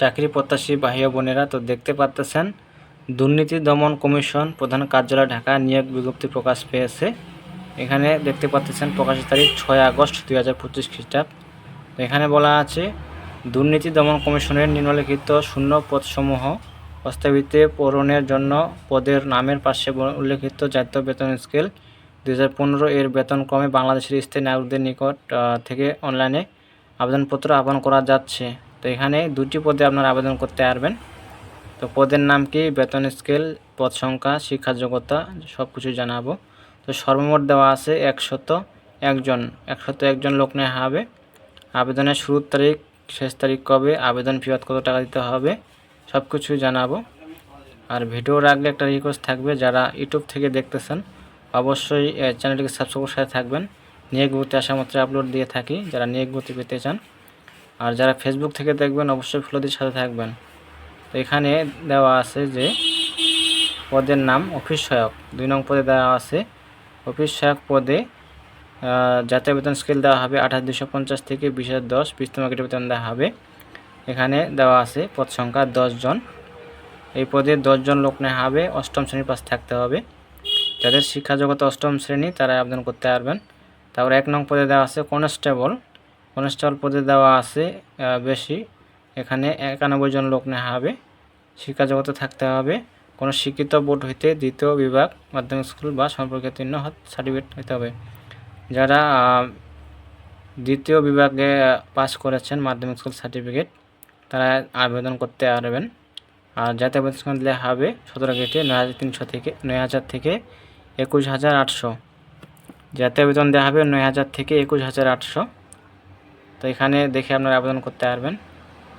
চাকরি প্রত্যাশী ভাই বোনেরা তো দেখতে পাচ্তেছেন দুর্নীতি দমন কমিশন প্রধান কার্যালয় ঢাকা নিয়োগ বিজ্ঞপ্তি প্রকাশ পেয়েছে। এখানে দেখতে পাচ্তেছেন প্রকাশের তারিখ ছয় আগস্ট দুই হাজার পঁচিশ খ্রিস্টাব্দ। এখানে বলা আছে, দুর্নীতি দমন কমিশনের নিম্নলিখিত শূন্য পদসমূহ প্রস্তাবিতে পূরণের জন্য পদের নামের পাশে উল্লেখিত জাতীয় বেতন স্কেল দুই হাজার পনেরো এর বেতনক্রমে বাংলাদেশের স্থায়ী নাগরিকদের নিকট থেকে অনলাইনে আবেদনপত্র আহ্বান করা যাচ্ছে। তো এখানে দুটি পদে আপনারা আবেদন করতে পারবেন। তো পদের নাম কি? বেতন স্কেল, পদ সংখ্যা, শিক্ষা যোগ্যতা সব কিছু জানাব। তো সর্বমোট দেওয়া আছে একশত একজন একশত একজন লোক নেওয়া হবে। আবেদনের শুরুর তারিখ, শেষ তারিখ কবে, আবেদন ফিরত কত টাকা দিতে হবে সব কিছু জানাব। আর ভিডিওর আগে একটা রিকোয়েস্ট থাকবে, যারা ইউটিউব থেকে দেখতেছেন, অবশ্যই চ্যানেলটিকে সাবস্ক্রাইব সাথে থাকবেন। নিয়োগ গতি আসা আপলোড দিয়ে থাকি। যারা নিয়োগ গতি পেতে চান আর যারা ফেসবুক থেকে দেখবেন, অবশ্যই ফ্লোদির সাথে থাকবেন। তো এখানে দেওয়া আছে যে পদের নাম অফিস সহায়ক। দুই নং পদে দেওয়া আছে, অফিস সহায়ক পদে জাতীয় বেতন স্কেল দেওয়া হবে আঠাশ দুশো পঞ্চাশ থেকে বিশ হাজার দশ গ্রেড বেতন দেওয়া হবে। এখানে দেওয়া আছে পদ সংখ্যা জন। এই পদে দশজন লোক নেওয়া হবে, অষ্টম শ্রেণির পাস থাকতে হবে। যাদের শিক্ষা জগতে অষ্টম শ্রেণি তারা আবেদন করতে পারবেন। তারপর এক নং পদে দেওয়া আছে কনস্টেবল কনস্টেবল পদে দেওয়া আছে বেশি। এখানে একানব্বই জন লোক নেওয়া হবে। শিক্ষা জগতে থাকতে হবে। কোনো শিক্ষিত বোর্ড হইতে দ্বিতীয় বিভাগ, মাধ্যমিক স্কুল বা সম্পর্কে তিন্ন সার্টিফিকেট হতে হবে। যারা দ্বিতীয় বিভাগে পাস করেছেন মাধ্যমিক স্কুল সার্টিফিকেট তারা আবেদন করতে পারবেন। আর জাতীয় বেতন দিলে হবে সতেরো গেটে নয় হাজার তিনশো থেকে, নয় হাজার থেকে একুশ হাজার আটশো। জাতীয় বেতন দেওয়া হবে নয় হাজার থেকে একুশ হাজার আটশো। তো এখানে দেখে আপনারা আবেদন করতে পারবেন।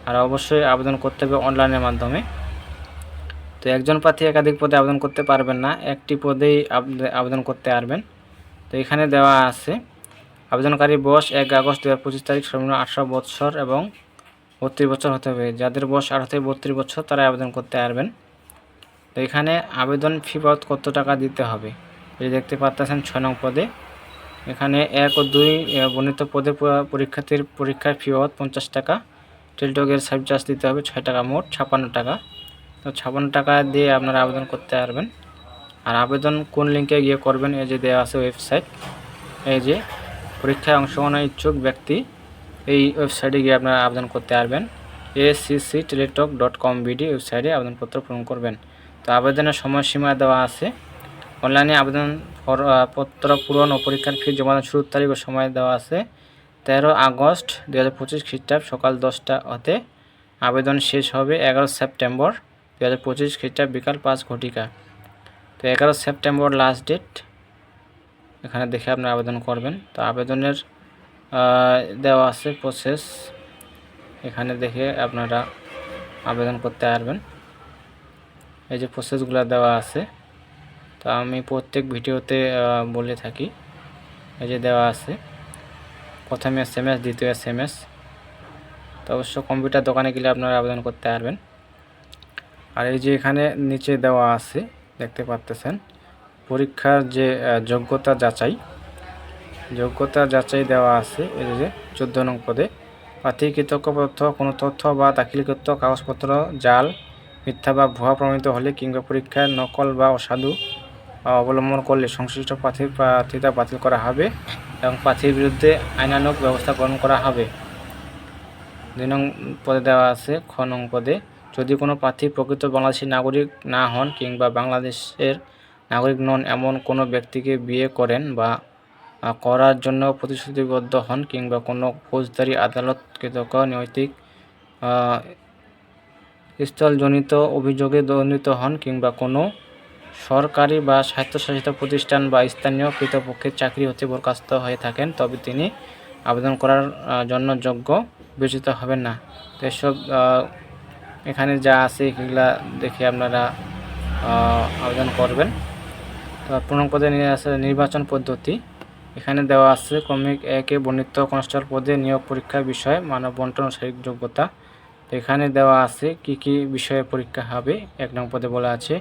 আর অবশ্যই আবেদন করতে হবে অনলাইনের মাধ্যমে। তো একজন প্রার্থী একাধিক পদে আবেদন করতে পারবেন না, একটি পদেই আবেদ- আবেদন করতে পারবেন। তো এখানে দেওয়া আছে, আবেদনকারী বয়স এক আগস্ট দু হাজার পঁচিশ তারিখ, সর্বনিম্ন আঠারো বছর এবং বত্রিশ বছর হতে হবে। যাদের বয়স আঠারো থেকে বত্রিশ বছর তারা আবেদন করতে পারবেন। তো এখানে আবেদন ফি বাবদ কত টাকা দিতে হবে? এই যে দেখতে পাচ্ছেন, ছয় নং পদে। এখানে এক ও দুই এ, বর্ণিত পদে পরীক্ষার্থীর পরীক্ষার ফি বাবদ পঞ্চাশ টাকা। টেলটকের সার্ভিস চার্জ দিতে হবে ছয় টাকা মোট ছাপান্ন টাকা। তো ছাপান্ন টাকা দিয়ে আপনারা আবেদন করতে পারবেন। আর আবেদন কোন লিঙ্কে গিয়ে করবেন এই যে দেওয়া আছে ওয়েবসাইট এই যে পরীক্ষায় অংশগ্রহণের ইচ্ছুক ব্যক্তি এই ওয়েবসাইটে গিয়ে আপনারা আবেদন করতে পারবেন। ACC Teletalk dot com BD ওয়েবসাইটে আবেদনপত্র পূরণ করবেন। তো আবেদনের সময়সীমা দেওয়া আছে। অনলাইনে আবেদন পত্র পূরণ ও পরীক্ষার ফি জমা দেওয়ার শুরুর তারিখ ও সময় দেওয়া আছে। তেরো আগস্ট দু হাজার পঁচিশ খ্রিস্টাব্দ সকাল দশটা হতে আবেদন শেষ হবে এগারো সেপ্টেম্বর দু হাজার পঁচিশ খ্রিস্টাব্দ বিকাল পাঁচ ঘটিকা। তো এগারো সেপ্টেম্বর লাস্ট ডেট এখানে দেখে আপনারা আবেদন করবেন। তো আবেদনের দেওয়া আছে প্রসেস এখানে দেখে আপনারা আবেদন করতে পারবেন। এই যে প্রসেসগুলো দেওয়া আছে। তো আমি প্রত্যেক ভিডিওতে বলে থাকি। এই যে দেওয়া আছে। প্রথম এস এম এস দ্বিতীয় এস এম এস তো অবশ্য কম্পিউটার দোকানে গেলে আপনারা আবেদন করতে পারবেন। আর এই যে এখানে নিচে দেওয়া আছে, দেখতে পাচ্তেছেন পরীক্ষার যে যোগ্যতা যাচাই। যোগ্যতা যাচাই দেওয়া আছে, এই যে চোদ্দ নং পদে। প্রার্থী কৃতজ্ঞ তথ্য কোনো তথ্য বা দাখিলকৃত কাগজপত্র, জাল, মিথ্যা বা ভুয়া প্রমাণিত হলে কিংবা পরীক্ষায় নকল বা অসাধু অবলম্বন করলে সংশ্লিষ্ট প্রার্থীর প্রার্থিতা বাতিল করা হবে এবং প্রার্থীর বিরুদ্ধে আইনানুগ ব্যবস্থা গ্রহণ করা হবে। দুই নং পদে দেওয়া আছে, খ নং পদে, যদি কোনো প্রার্থী প্রকৃত বাংলাদেশী নাগরিক না হন কিংবা বাংলাদেশের নাগরিক নন এমন কোনো ব্যক্তিকে বিয়ে করেন বা করার জন্য প্রতিশ্রুতিবদ্ধ হন কিংবা কোনো ফৌজদারি, আদালত, কৃতজ্ঞ, নৈতিক স্থলজনিত অভিযোগে দণ্ডিত হন কিংবা কোনো সরকারি বা স্বায়ত্তশাসিত প্রতিষ্ঠান বা স্থানীয় কৃতপক্ষের চাকরি হতে বরখাস্ত হয়ে থাকেন, তবে তিনি আবেদন করার জন্য যোগ্য বিবেচিত হবেন না। তো এসব এখানে যা আছে এগুলা দেখে আপনারা আবেদন করবেন। তো পূর্ণ পদে নিয়ে আছে নির্বাচন পদ্ধতি। এখানে দেওয়া আছে, ক্রমিক একে বর্ণিত কনস্টেবল পদে নিয়োগ পরীক্ষার বিষয় মানব বন্টন শারীরিক যোগ্যতা এখানে দেওয়া আছে কি কি বিষয়ে পরীক্ষা হবে, এক নং পদে বলা আছে।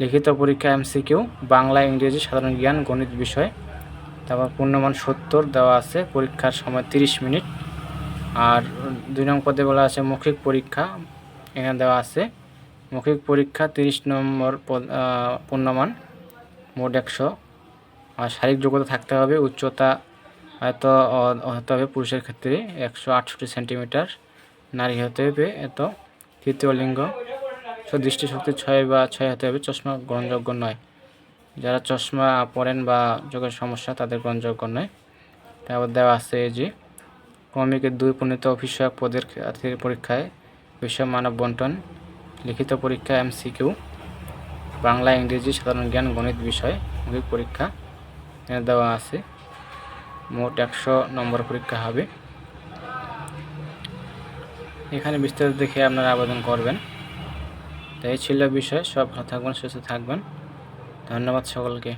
লিখিত পরীক্ষা এমসিকিউ বাংলা ইংরেজি সাধারণ জ্ঞান গণিত বিষয়। তারপর পূর্ণমান সত্তর দেওয়া আছে পরীক্ষার সময় তিরিশ মিনিট। আর দুই নং বলা আছে মৌখিক পরীক্ষা এখানে দেওয়া আছে। মৌখিক পরীক্ষা তিরিশ নম্বর পদ- আহ, পূর্ণমান মোট একশো। আর শারীরিক যোগ্যতা থাকতে হবে উচ্চতা হয়তো হতে হবে পুরুষের ক্ষেত্রে একশো আটষট্টি সেন্টিমিটার নারী হতে হবে এত। তৃতীয় লিঙ্গ দৃষ্টিশক্তি ছয় বা ছয় হতে হবে, চশমা গ্রহণযোগ্য নয়। যারা চশমা পরেন বা চোখের সমস্যা, তাদের গ্রহণযোগ্য নয়। তারপর দেওয়া আছে যে, ক্রমিকের দুই পণ্ডিত অফিসক পদের পরীক্ষায় বিষয় মানব বন্টন, লিখিত পরীক্ষা এম এমসিকিউ, বাংলা, ইংরেজি, সাধারণ জ্ঞান, গণিত বিষয়, মৌখিক পরীক্ষা দেওয়া আছে। মোট একশো নম্বর পরীক্ষা হবে। এখানে বিস্তারিত দেখে আপনারা আবেদন করবেন। তো এই ছিল বিষয়। সব ভালো থাকবেন সুস্থ থাকবেন। ধন্যবাদ সকলকে।